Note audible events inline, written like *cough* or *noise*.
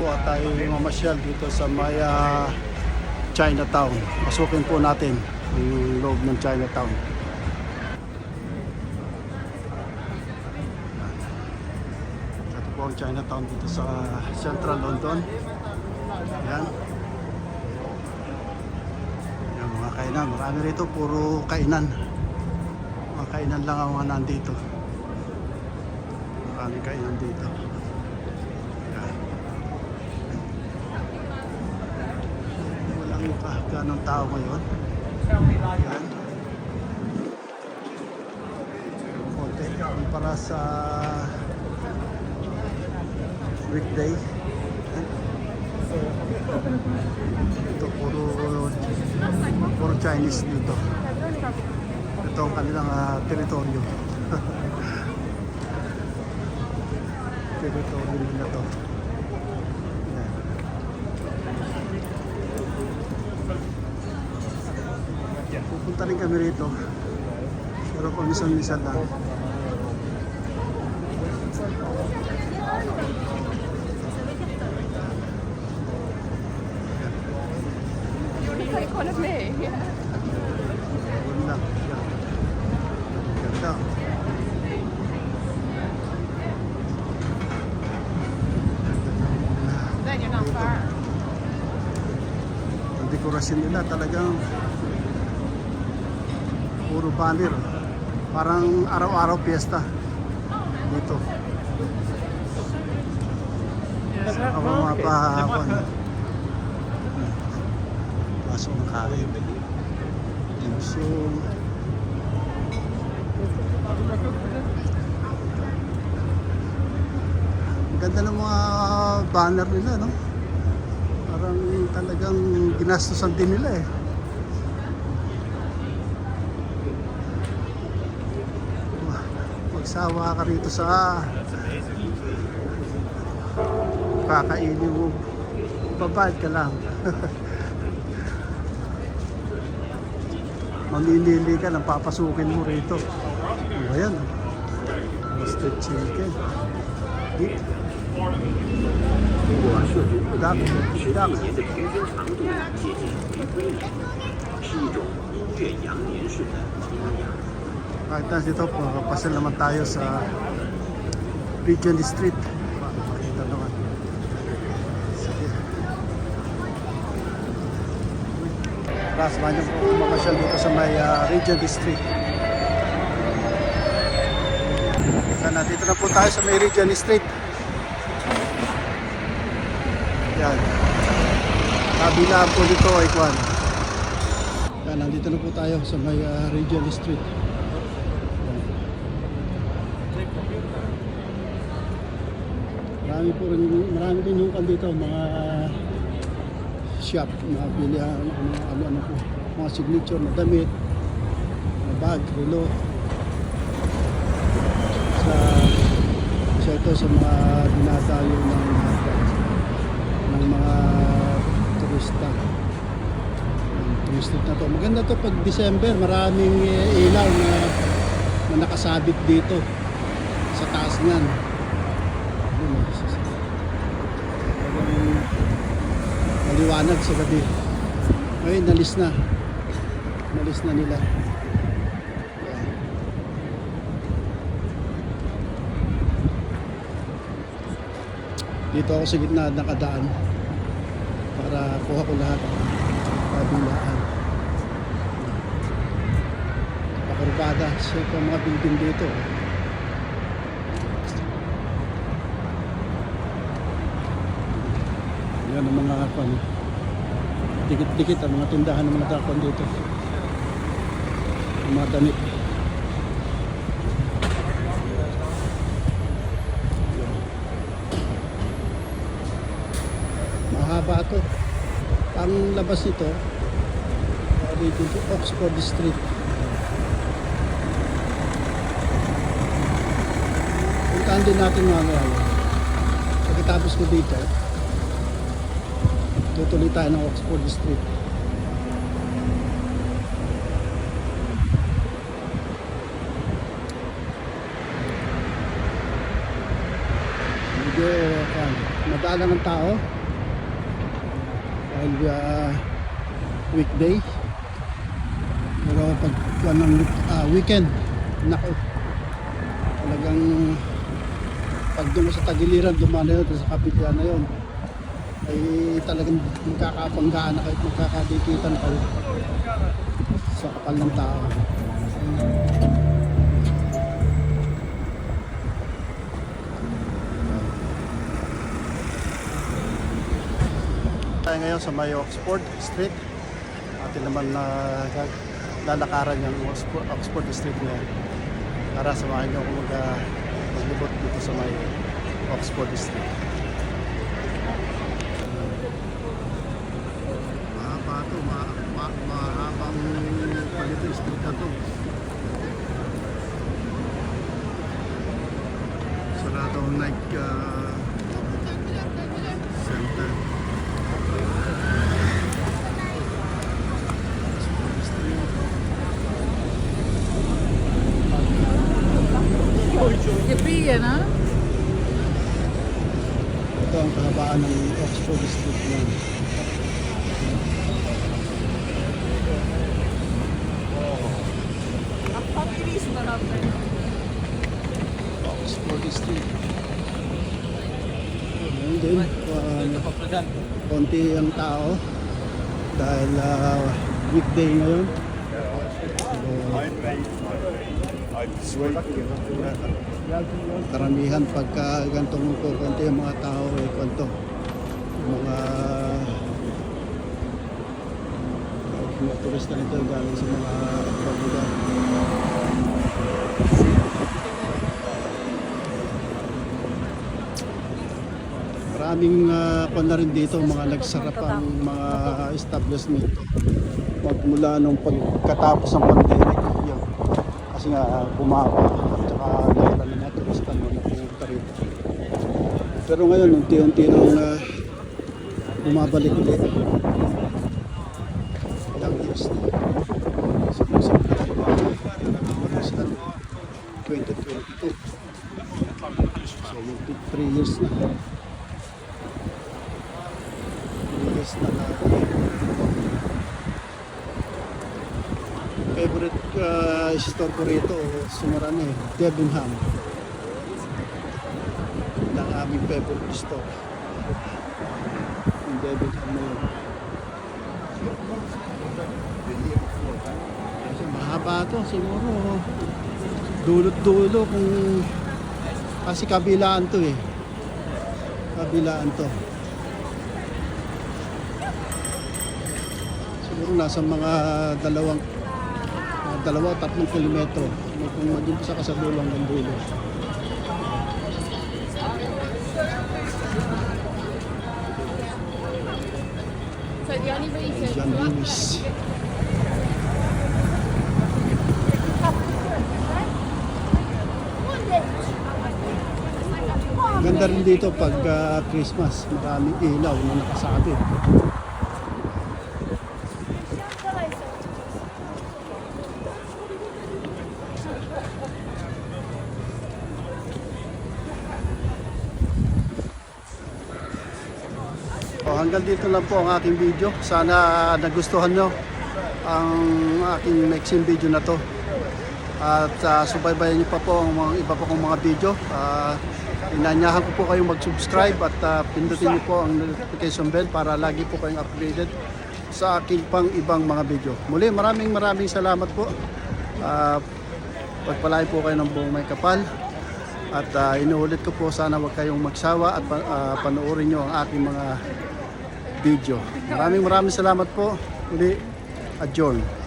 Po at tayo mamasyal dito sa Maya Chinatown. Pasukin po natin yung loob ng Chinatown. Ito po ang Chinatown dito sa Central London. Ayan. Ayan mga kainan. Marami rito puro kainan. Mga kainan lang ang mga nandito. Maraming kainan dito. Ayan. Walang ka ganong tao ngayon. Ayan. Konti. Para sa weekday. Ito puro puro Chinese dito. Ito ang kanilang ah, teritoryo. *laughs* teritoryo nila to. Ayan. Pupunta rin kami rito. Pero paminsan-minsan lang. Like one of me. Ganda. Then you're not far. Ang dekorasyon nila talagang puro banner. Parang araw-araw piyesta dito. Sa mga mga pahapon. Pasok ng kain. Ang ganda ng mga banner nila, no? Parang talagang ginastosan din nila eh. Magsawa ka rito sa kakainin mo. Babad ka lang. *laughs* Mamimili ka ng papasukin mo rito. Ano ba yan? Roasted chicken. Beef. Duck. Duck. 年的平均长度接近一公里，是一种越羊年式的萌芽。 kahit na dito, papasal naman tayo sa Regent Street. Makikita naman. Sige. Tara, samahan niyo po mamasyal dito sa may uh, Regent Street. Yan, nandito na po tayo sa may Regent Street. Yan. Kabila po dito ay kwan. Yan, nandito na po tayo sa may uh, Regent Street. Marami po rin, marami din yung dito, mga shop, mga bilihan, ano, ano, ano po, mga signature na damit, mga bag, relo. Sa, sa ito sa mga dinadayo ng, ng mga turista. Ang turista na to. Maganda to pag December, maraming eh, ilaw na, na nakasabit dito sa taas niyan. Yun, oh. Talagang maliwanag sa gabi. Ngayon, nalis na. Nalis na nila. Dito ako sa gitna nakadaan para kuha ko lahat kabilaan. Pakurbada sa so, mga building dito. Yan ang mga pan. Dikit-dikit ang mga tindahan ng mga takon dito. Ang mga damit. Mahaba to. Ang labas nito, uh, dito to Oxford Street. Puntahan din natin mga ngayon. Pagkatapos ko dito, tutuloy tayo ng Oxford Street. Medyo, wala lang ng tao. Dahil uh, weekday. Pero pag anong ah, weekend, nako. Talagang pag doon sa tagiliran, dumaan na yun, sa kapityan na yun, ay talagang magkakabanggaan na kayo, at magkakadikitan kayo sa kapal ng tao. Tayo ngayon sa may Oxford Street. Atin naman na lalakaran yung Oxford, Oxford Street ngayon. Para samahan niyo ako mag, uh, maglibot dito sa may Oxford Street. Mahaba to, ma ma mahabang yung street na to. Sarado ang Nike uh, Center. Gabi yan, ha? Ito ang kahabaan ng Oxford Street na. Papilis na natin. Oxford Street. Ayun din. Uh, konti ang tao dahil uh, weekday ngayon. So, karamihan pagka gantong konti ang mga tao eh kwanto mga mga turista nito galing sa mga ibang Maraming uh, na rin dito, mga nagsarap ang mga establishment. Magmula nung pagkatapos ng pandemic, yun. Kasi nga uh, bumaba at saka dahil ng mga turista na napunta rito. Pero ngayon, unti-unti nang uh, bumabalik ulit. Ilang years na. Sumusimula yung mga sila 2022. So, 3 years na. 3 years na na. Favorite uh, store ko rito, sumara na Devonham. Yan ang aming favorite store. Yung Devonham na yun. Kasi mahaba to siguro. Dulot-dulo kung kasi kabilaan to eh. Kabilaan to. Siguro nasa mga dalawang dalawa tatlong kilometro kung mag-umpisa ka sa dulo hanggang dulo. So, the only reason... John Lewis. Ganda rin dito pag ah, Christmas, maraming ilaw na nakasabit. Hanggang dito lang po ang aking video. Sana nagustuhan nyo ang aking mixing video na to. At uh, subaybayan nyo pa po ang mga iba pa kong mga video. Uh, inanyahan ko po kayong mag-subscribe at uh, pindutin nyo po ang notification bell para lagi po kayong updated sa aking pang ibang mga video. Muli maraming maraming salamat po. Uh, pagpalain po kayo ng buong may kapal. At uh, inuulit ko po sana wag kayong magsawa at ah, panoorin nyo ang aking mga video. Maraming maraming salamat po. Uli, adjourn.